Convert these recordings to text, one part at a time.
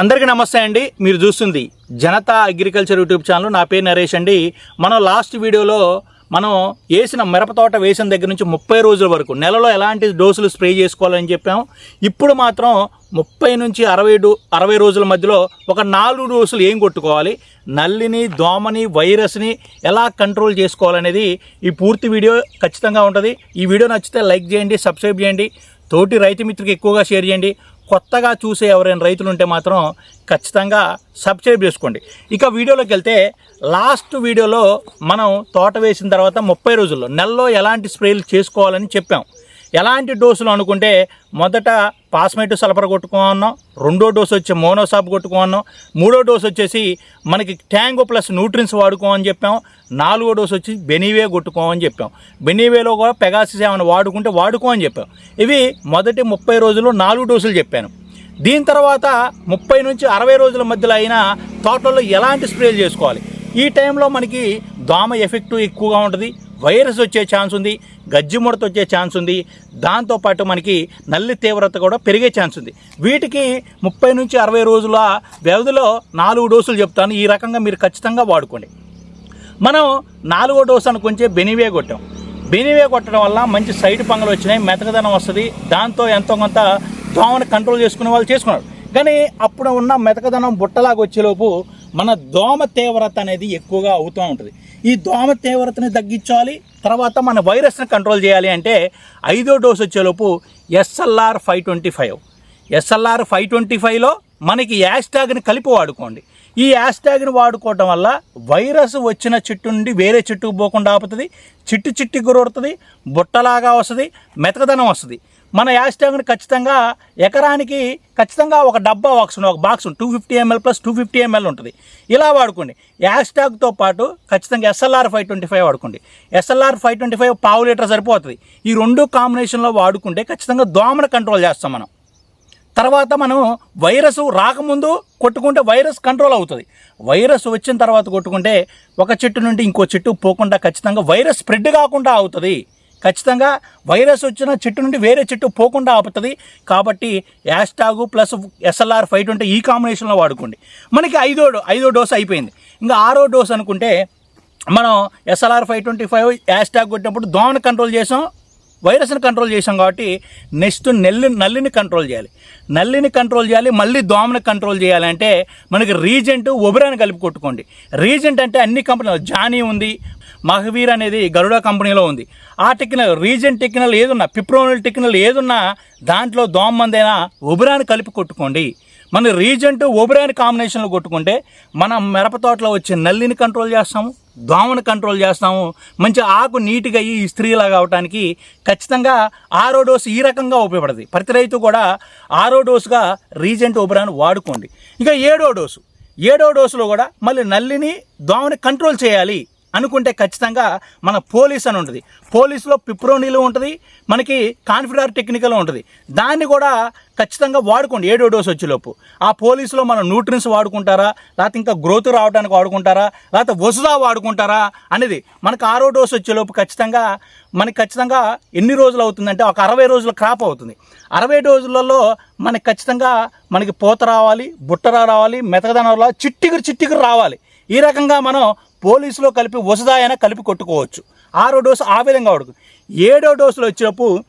అందరికీ నమస్తే అండి. మీరు చూస్తుంది జనతా అగ్రికల్చర్ యూట్యూబ్ ఛానల్. నా పేరు నరేష్ అండి. మనం లాస్ట్ వీడియోలో మనం వేసిన మిరప తోట వేసిన దగ్గర నుంచి ముప్పై రోజుల వరకు నెలలో ఎలాంటి డోసులు స్ప్రే చేసుకోవాలని చెప్పాం. ఇప్పుడు మాత్రం ముప్పై నుంచి అరవై డో అరవై రోజుల మధ్యలో ఒక నాలుగు డోసులు ఏం కొట్టుకోవాలి? నల్లిని దోమని వైరస్ని ఎలా కంట్రోల్ చేసుకోవాలనేది ఈ పూర్తి వీడియో ఖచ్చితంగా ఉంటుంది. ఈ వీడియో నచ్చితే లైక్ చేయండి సబ్స్క్రైబ్ చేయండి. తోటి రైతు మిత్రుకి ఎక్కువగా షేర్ చేయండి. కొత్తగా చూసే ఎవరైనా రైతులు ఉంటే మాత్రం ఖచ్చితంగా సబ్స్క్రైబ్ చేసుకోండి. ఇక వీడియోలోకి వెళ్తే లాస్ట్ వీడియోలో మనం తోట వేసిన తర్వాత ముప్పై రోజుల్లో నెలలో ఎలాంటి స్ప్రేలు చేసుకోవాలని చెప్పాం. ఎలాంటి డోసులు అనుకుంటే మొదట పాస్మెటో సల్ఫర్ కొట్టుకున్నాం రెండో డోసు వచ్చి మోనోసాప్ కొట్టుకున్నాం మూడో డోసు వచ్చేసి మనకి ట్యాంగో ప్లస్ న్యూట్రిన్స్ వాడుకోమని చెప్పాం నాలుగో డోసు వచ్చి బెనీవే కొట్టుకోమని చెప్పాం. బెనీవేలో కూడా పెగాసిస్ ఏమైనా వాడుకుంటే వాడుకోమని చెప్పాం. ఇవి మొదటి ముప్పై రోజులు నాలుగు డోసులు చెప్పాను. దీని తర్వాత ముప్పై నుంచి అరవై రోజుల మధ్యలో అయినా తోటల్లో ఎలాంటి స్ప్రేలు చేసుకోవాలి? ఈ టైంలో మనకి దోమ ఎఫెక్ట్ ఎక్కువగా ఉంటుంది వైరస్ వచ్చే ఛాన్స్ ఉంది గజ్జి ముడత వచ్చే ఛాన్స్ ఉంది. దాంతోపాటు మనకి నల్లి తీవ్రత కూడా పెరిగే ఛాన్స్ ఉంది. వీటికి ముప్పై నుంచి అరవై రోజుల వ్యవధిలో నాలుగు డోసులు చెప్తాను. ఈ రకంగా మీరు ఖచ్చితంగా వాడుకోండి. మనం నాలుగో డోసు అనుకుంటే బెనివే కొట్టాం. బెనివే కొట్టడం వల్ల మంచి సైడ్ పంగలు వచ్చినాయి మెతకదనం వస్తుంది. దాంతో ఎంతో కొంత దోమను కంట్రోల్ చేసుకునే వాళ్ళు చేసుకున్నారు. కానీ అప్పుడు ఉన్న మెతకదనం బుట్టలాగా వచ్చేలోపు మన దోమ తీవ్రత అనేది ఎక్కువగా అవుతూ ఉంటుంది. ఈ దోమ తీవ్రతని తగ్గించాలి తర్వాత మన వైరస్ని కంట్రోల్ చేయాలి అంటే ఐదో డోస్ వచ్చేలోపు SLR five twenty five. SLR five twenty ఫైవ్లో మనకి యాస్టాగ్ని కలిపి వాడుకోండి. ఈ యాస్టాగ్ని వాడుకోవటం వల్ల వైరస్ వచ్చిన చెట్టు నుండి వేరే చెట్టుకు పోకుండా ఆపుతుంది చిట్టు చిట్టి గురవుతుంది బుట్టలాగా వస్తుంది మెతకదనం వస్తుంది. మన యాస్టాగ్ని ఖచ్చితంగా ఎకరానికి ఖచ్చితంగా ఒక డబ్బా బాక్స్ ఒక box two fifty ml plus two fifty ml ఉంటుంది. ఇలా వాడుకోండి. యాస్టాగ్తో పాటు ఖచ్చితంగా ఎస్ఎల్ఆర్ ఫైవ్ ట్వంటీ ఫైవ్ వాడుకోండి. ఎస్ఎల్ఆర్ ఫైవ్ ట్వంటీ ఫైవ్ పావు లీటర్ సరిపోతుంది. ఈ రెండు కాంబినేషన్లో వాడుకుంటే ఖచ్చితంగా దోమను కంట్రోల్ చేస్తాం మనం. తర్వాత మనం వైరస్ రాకముందు కొట్టుకుంటే వైరస్ కంట్రోల్ అవుతుంది. వైరస్ వచ్చిన తర్వాత కొట్టుకుంటే ఒక చెట్టు నుండి ఇంకో చెట్టు పోకుండా ఖచ్చితంగా వైరస్ స్ప్రెడ్ కాకుండా అవుతుంది. ఖచ్చితంగా వైరస్ వచ్చిన చెట్టు నుండి వేరే చెట్టు పోకుండా ఆపుతుంది. కాబట్టి యాస్టాగు ప్లస్ ఎస్ఎల్ఆర్ ఫైవ్ ట్వంటీ ఈ కాంబినేషన్లో వాడుకోండి. మనకి ఐదో డో- ఐదో డోస్ అయిపోయింది. ఇంకా ఆరో డోస్ అనుకుంటే మనం ఎస్ఎల్ఆర్ ఫైవ్ ట్వంటీ ఫైవ్ యాస్టాగ్ కొట్టినప్పుడు దోమను కంట్రోల్ చేసాం వైరస్ని కంట్రోల్ చేసాం కాబట్టి నెక్స్ట్ నెల్లి నల్లిని కంట్రోల్ చేయాలి. నల్లిని కంట్రోల్ చేయాలి మళ్ళీ దోమని కంట్రోల్ చేయాలంటే మనకి రీజెంట్ ఒబిరాని కలిపి కొట్టుకోండి. రీజెంట్ అంటే అన్ని కంపెనీలు జానీ ఉంది మహవీర్ అనేది గరుడ కంపెనీలో ఉంది. ఆ టెక్నల్ రీజెంట్ టెక్నల్ ఏదున్నా పిప్రోనల్ టెక్నల్ ఏదున్నా దాంట్లో దోమ మందైనా కలిపి కొట్టుకోండి. మన రీజెంట్ ఒబిరాని కాంబినేషన్లో కొట్టుకుంటే మన మిరప తోటలో వచ్చే నల్లిని కంట్రోల్ చేస్తాము దోమను కంట్రోల్ చేస్తాము మంచి ఆకు నీట్గా అయ్యి ఇస్త్రీలాగా అవడానికి ఖచ్చితంగా ఆరో డోసు ఈ రకంగా ఉపయోగపడుతుంది ప్రతి రైతు కూడా ఆరో డోసుగా రీజెంట్ ఒబిరాని వాడుకోండి. ఇక ఏడో డోసు. ఏడో డోసులో కూడా మళ్ళీ నల్లిని దోమని కంట్రోల్ చేయాలి. అనుకుంటే ఖచ్చితంగా మన పోలీస్ అని ఉంటుంది. పోలీసులో పిప్రోనీలు ఉంటుంది మనకి కాన్ఫిడర్ టెక్నికల్ ఉంటుంది. దాన్ని కూడా ఖచ్చితంగా వాడుకోండి ఏడో డోస్ వచ్చేలోపు. ఆ పోలీసులో మనం న్యూట్రిన్స్ వాడుకుంటారా లేకపోతే ఇంకా గ్రోత్ రావడానికి వాడుకుంటారా లేకపోతే వసుదా వాడుకుంటారా అనేది మనకు ఆరో డోస్ వచ్చేలోపు ఖచ్చితంగా మనకి ఖచ్చితంగా ఎన్ని రోజులు అవుతుందంటే ఒక అరవై రోజుల క్రాప్ అవుతుంది. అరవై రోజులలో మనకి ఖచ్చితంగా మనకి పూత రావాలి బుట్టరా రావాలి మెతకదనం రావాలి చిట్టిగురు చిట్టిగురు రావాలి. ఈ రకంగా మనం పోలీసులో కలిపి వసుదాయన కలిపి కొట్టుకోవచ్చు. ఆరో డోసు ఆ విధంగా వాడుకో. ఏడో డోసులు వచ్చినప్పుడు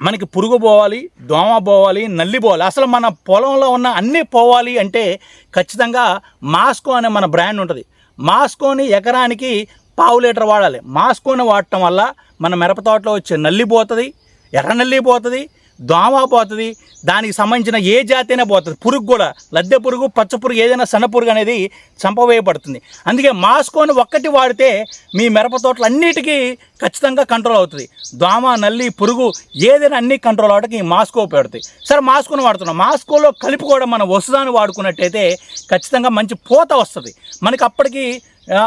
మనకి పురుగు పోవాలి దోమ పోవాలి నల్లి పోవాలి. అసలు మన పొలంలో ఉన్న అన్నీ పోవాలి అంటే ఖచ్చితంగా మాస్కో అనే మన బ్రాండ్ ఉంటుంది. మాస్కోని ఎకరానికి పావు లీటర్ వాడాలి. మాస్కోని వాడటం వల్ల మన మిరప తోటలో వచ్చే నల్లి పోతుంది ఎర్ర నల్లి పోతుంది దోమ పోతుంది దానికి సంబంధించిన ఏ జాతి అయినా పోతుంది. పురుగు కూడా లద్దె పురుగు పచ్చ పురుగు ఏదైనా సన్న పురుగు అనేది చంపవేయబడుతుంది. అందుకే మాస్కోని ఒక్కటి వాడితే మీ మిరప తోటలు అన్నిటికీ ఖచ్చితంగా కంట్రోల్ అవుతుంది. దోమ నల్లి పురుగు ఏదైనా అన్ని కంట్రోల్ అవడానికి ఈ మాస్కో ఉపయోగపడుతుంది. సరే మాస్కోని వాడుతున్నాం. మాస్కోలో కలిపి కూడా మనం వసుదాన్ని వాడుకున్నట్టయితే ఖచ్చితంగా మంచి పూత వస్తుంది. మనకి అప్పటికి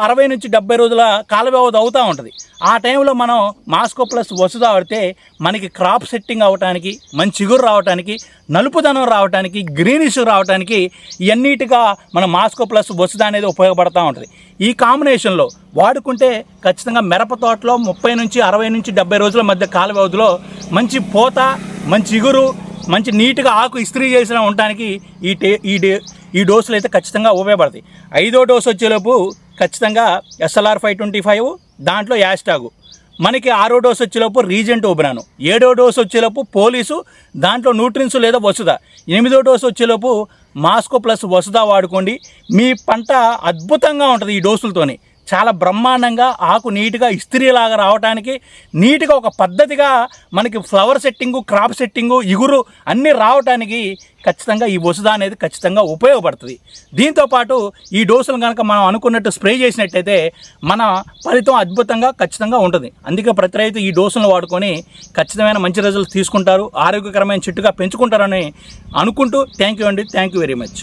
అరవై నుంచి డెబ్బై రోజుల కాల వ్యవధి అవుతూ ఉంటుంది. ఆ టైంలో మనం మాస్కో ప్లస్ వసుద ఆడితే మనకి క్రాప్ సెట్టింగ్ అవ్వటానికి మంచి చిగురు రావడానికి నలుపుదనం రావడానికి గ్రీనిష్ రావడానికి ఇవన్నిటిగా మన మాస్కో ప్లస్ వసుద అనేది ఉపయోగపడుతూ ఉంటుంది. ఈ కాంబినేషన్లో వాడుకుంటే ఖచ్చితంగా మిరప తోటలో ముప్పై నుంచి అరవై నుంచి డెబ్బై రోజుల మధ్య కాల వ్యవధిలో మంచి పూత మంచి చిగురు మంచి నీట్గా ఆకు ఇస్త్రీ చేసిన ఉండటానికి ఈ టే ఈ డే ఈ డోసులు అయితే ఖచ్చితంగా ఉపయోగపడతాయి. ఐదో డోసు వచ్చేలోపు ఖచ్చితంగా ఎస్ఎల్ఆర్ ఫైవ్ ట్వంటీ ఫైవ్ దాంట్లో యాస్టాగు మనకి ఆరో డోస్ వచ్చేలోపు రీజెంట్ ఓపెనాను. ఏడో డోస్ వచ్చేలోపు పోలీసు దాంట్లో న్యూట్రిన్స్ లేదా వసుధ. ఎనిమిదో డోస్ వచ్చేలోపు మాస్కో ప్లస్ వసుధ వాడుకోండి. మీ పంట అద్భుతంగా ఉంటుంది ఈ డోసులతోని. చాలా బ్రహ్మాండంగా ఆకు నీట్గా ఇస్త్రీలాగా రావడానికి నీట్గా ఒక పద్ధతిగా మనకి ఫ్లవర్ సెట్టింగు క్రాప్ సెట్టింగు ఇగురు అన్నీ రావడానికి ఖచ్చితంగా ఈ వసుద అనేది ఖచ్చితంగా ఉపయోగపడుతుంది. దీంతోపాటు ఈ డోసులు కనుక మనం అనుకున్నట్టు స్ప్రే చేసినట్టయితే మన ఫలితం అద్భుతంగా ఖచ్చితంగా ఉంటుంది. అందుకే ప్రతి రైతు ఈ డోసులను వాడుకొని ఖచ్చితమైన మంచి రిజల్ట్స్ తీసుకుంటారు ఆరోగ్యకరమైన చెట్టుగా పెంచుకుంటారని అనుకుంటూ థ్యాంక్ యూ అండి. Thank you very much.